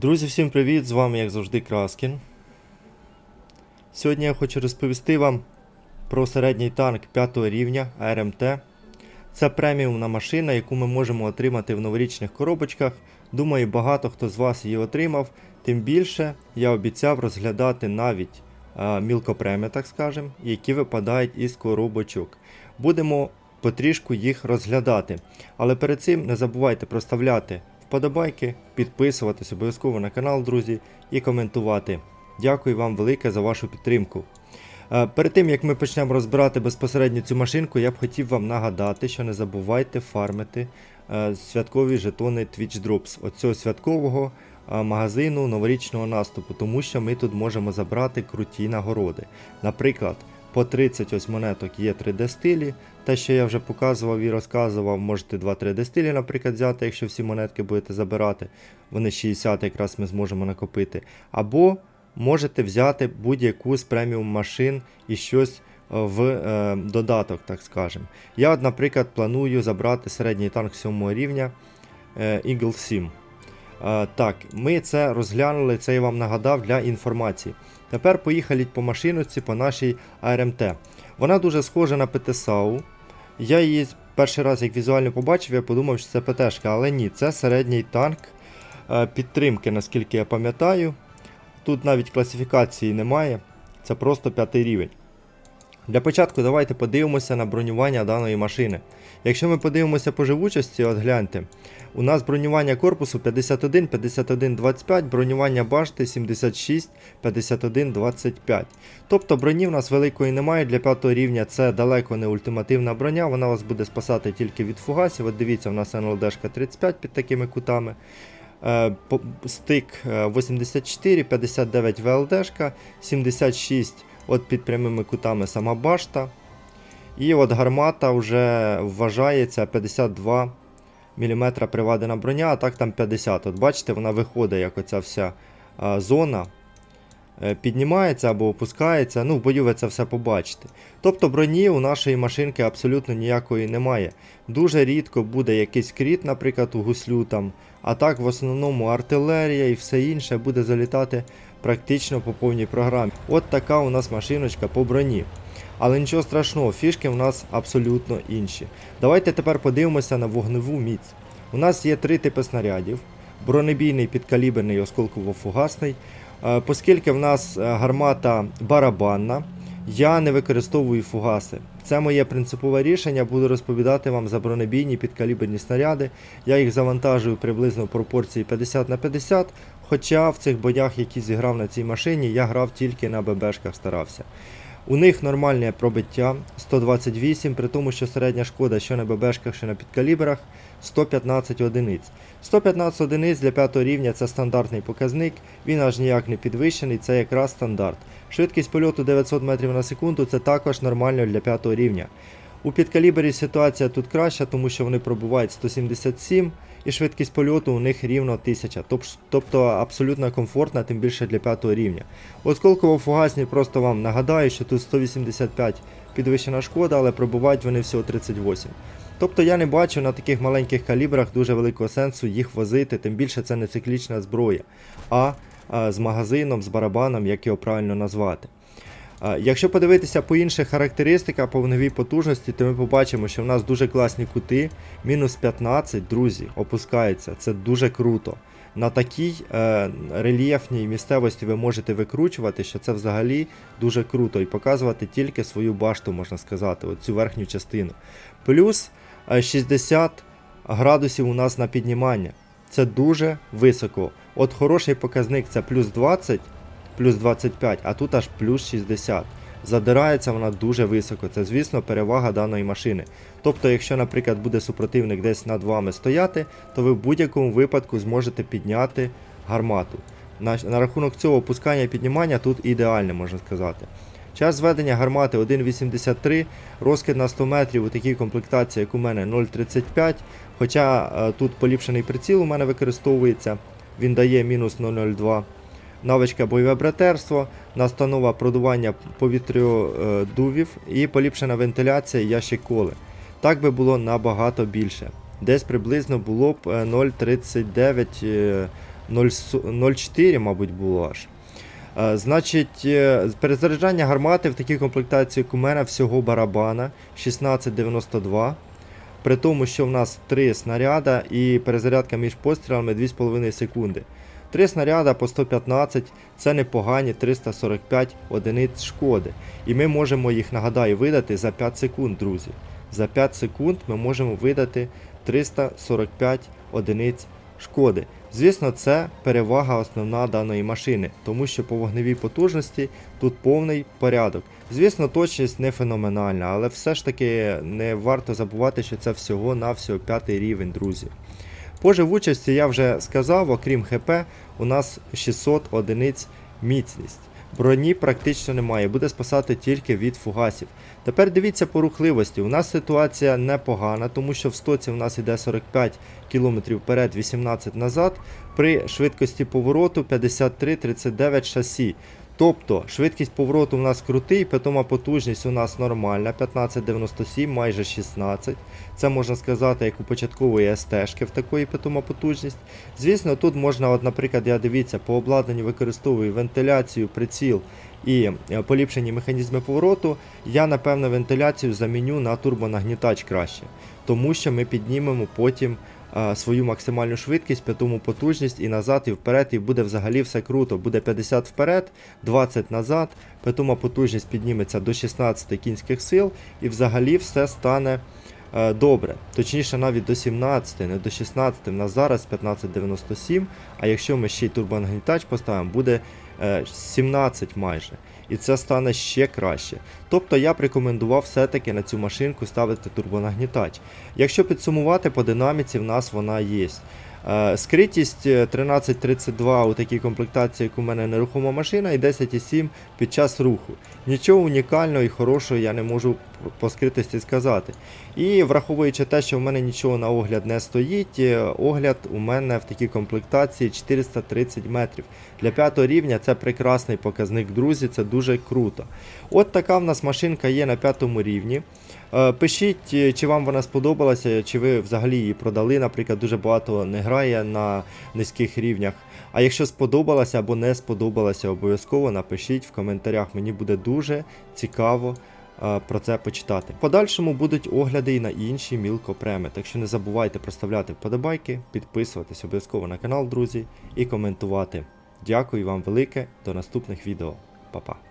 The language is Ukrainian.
Друзі, всім привіт! З вами, як завжди, Краскін. Сьогодні я хочу розповісти вам про середній танк 5 рівня АРМТ. Це преміумна машина, яку ми можемо отримати в новорічних коробочках. Думаю, багато хто з вас її отримав. Тим більше я обіцяв розглядати навіть а, мілкопреми, так скажем, які випадають із коробочок. Будемо потрішку їх розглядати. Але перед цим не забувайте проставляти вподобайки, підписуватись обов'язково на канал, друзі, і коментувати. Дякую вам велике за вашу підтримку. Е, Перед тим як ми почнемо розбирати безпосередньо цю машинку, я б хотів вам нагадати, що не забувайте фармити е, святкові жетони Twitch Drops, оцього святкового е, магазину новорічного наступу, тому що ми тут можемо забрати круті нагороди. Наприклад, по 30 ось монеток є 3D стилі. Те, що я вже показував і розказував, можете 2 3D стилі, наприклад, взяти, якщо всі монетки будете забирати. Вони 60 якраз ми зможемо накопити. Або можете взяти будь-яку з преміум машин і щось е, в е, додаток, так скажемо. Я, наприклад, планую забрати середній танк 7 рівня е, Eagle 7. Е, так, ми це розглянули, це я вам нагадав для інформації. Тепер поїхали по машиноці по нашій АРМТ. Вона дуже схожа на ПТСАУ. Я її перший раз як візуально побачив, я подумав, що це ПТшка, але ні, це середній танк е, підтримки, наскільки я пам'ятаю. Тут навіть класифікації немає, це просто п'ятий рівень. Для початку давайте подивимося на бронювання даної машини. Якщо ми подивимося по живучості, от гляньте, у нас бронювання корпусу 51, 51, 25, бронювання башти 76, 51, 25. Тобто броні в нас великої немає для 5 рівня, це далеко не ультимативна броня, вона вас буде спасати тільки від фугасів. От дивіться, у нас НЛДшка 35 під такими кутами. Е, Стик е, 84, 59 ВЛДшка, 76 от під прямими кутами сама башта. І от гармата вже вважається 52 мм привадена броня, а так там 50. От бачите, вона виходить, як оця вся зона. е, Піднімається або опускається, ну в бою ви це все побачите. Тобто броні у нашої машинки абсолютно ніякої немає. Дуже рідко буде якийсь кріт, наприклад, у гуслю там, а так в основному артилерія і все інше буде залітати практично по повній програмі. От така у нас машиночка по броні. Але нічого страшного, фішки в нас абсолютно інші. Давайте тепер подивимося на вогневу міць. У нас є три типи снарядів: бронебійний, підкаліберний, осколково-фугасний. Е, Оскільки в нас е, гармата барабанна, я не використовую фугаси. Це моє принципове рішення, буду розповідати вам за бронебійні підкаліберні снаряди. Я їх завантажую приблизно в пропорції 50 на 50, хоча в цих боях, які зіграв на цій машині, я грав тільки на ББшках старався. У них нормальне пробиття 128, при тому, що середня шкода що на ББшках, що на підкалібрах 115 одиниць. 115 одиниць для 5 рівня це стандартний показник, він аж ніяк не підвищений, це якраз стандарт. Швидкість польоту 900 метрів на секунду це також нормально для 5 рівня. У підкалібері ситуація тут краща, тому що вони пробувають 177 і швидкість польоту у них рівно 1000, тобто абсолютно комфортна, тим більше для 5 рівня. Осколково фугасні просто вам нагадаю, що тут 185 підвищена шкода, але пробувають вони всього 38. Тобто я не бачу на таких маленьких калібрах дуже великого сенсу їх возити, тим більше це не циклічна зброя, а, а з магазином, з барабаном, як його правильно назвати. Якщо подивитися по інших характеристиках по вогневій потужності, то ми побачимо, що в нас дуже класні кути, мінус 15, друзі, опускається. Це дуже круто. На такій е, рельєфній місцевості ви можете викручувати, що це взагалі дуже круто і показувати тільки свою башту, можна сказати, оцю верхню частину. Плюс е, 60 градусів у нас на піднімання. Це дуже високо. От хороший показник це плюс 20, плюс 25, а тут аж плюс 60. Задирається вона дуже високо. Це, звісно, перевага даної машини. Тобто, якщо, наприклад, буде супротивник десь над вами стояти, то ви в будь-якому випадку зможете підняти гармату. На, на рахунок цього опускання і піднімання тут ідеальне, можна сказати. Час зведення гармати 1.83, розкид на 100 метрів у такій комплектації, як у мене 0.35. Хоча е, тут поліпшений приціл у мене використовується, він дає мінус 0.02. Навичка бойове братерство, настанова продування повітрядувів і поліпшена вентиляція ящик коли. Так би було набагато більше. Десь приблизно було б е, 0,39 е, 0,4, мабуть, було аж. Е, Значить, е, перезаряджання гармати в такій комплектації, як у мене, всього барабана 1692. При тому, що в нас 3 снаряда і перезарядка між пострілами 2,5 секунди. 3 снаряда по 115 це непогані 345 одиниць шкоди. І ми можемо їх, нагадаю, видати за 5 секунд, друзі. За 5 секунд ми можемо видати 345 одиниць шкоди. Звісно, це перевага основна даної машини, тому що по вогневій потужності тут повний порядок. Звісно, точність не феноменальна, але все ж таки не варто забувати, що це всього-навсього п'ятий рівень, друзі. По живучості я вже сказав, окрім ХП, у нас 600 одиниць міцність. Броні практично немає, буде спасати тільки від фугасів. Тепер дивіться по рухливості. У нас ситуація непогана, тому що в стоці у нас йде 45 км вперед, 18 назад, при швидкості повороту 53-39 шасі. Тобто швидкість повороту у нас крутий, питома потужність у нас нормальна, 1597, майже 16. Це можна сказати, як у початкової СТ-шки в такої питома потужність. Звісно, тут можна, от, наприклад, я дивіться, по обладнанню використовую вентиляцію, приціл і е, поліпшені механізми повороту. Я, напевно, вентиляцію заміню на турбонагнітач краще, тому що ми піднімемо потім а, свою максимальну швидкість, п'ятому потужність і назад, і вперед, і буде взагалі все круто. Буде 50 вперед, 20 назад, п'ятома потужність підніметься до 16 кінських сил, і взагалі все стане е, добре. Точніше, навіть до 17, не до 16, у нас зараз 15,97, а якщо ми ще й турбонагнітач поставимо, буде е, 17 майже. І це стане ще краще. Тобто я б рекомендував все-таки на цю машинку ставити турбонагнітач. Якщо підсумувати по динаміці, в нас вона є. Е, Скритість е, 1332 у такій комплектації, як у мене нерухома машина, і 10,7 під час руху. Нічого унікального і хорошого я не можу по скритості сказати. І враховуючи те, що в мене нічого на огляд не стоїть, е, огляд у мене в такій комплектації 430 метрів. Для п'ятого рівня це прекрасний показник, друзі, це дуже круто. От така в нас машинка є на п'ятому рівні. Е, Пишіть, е, чи вам вона сподобалася, чи ви взагалі її продали. Наприклад, дуже багато не грає на низьких рівнях. А якщо сподобалася або не сподобалася, обов'язково напишіть в коментарях. Мені буде дуже цікаво про це почитати. В подальшому будуть огляди і на інші мілкопреми. Так що не забувайте проставляти вподобайки, підписуватись обов'язково на канал, друзі, і коментувати. Дякую вам велике, до наступних відео. Па-па.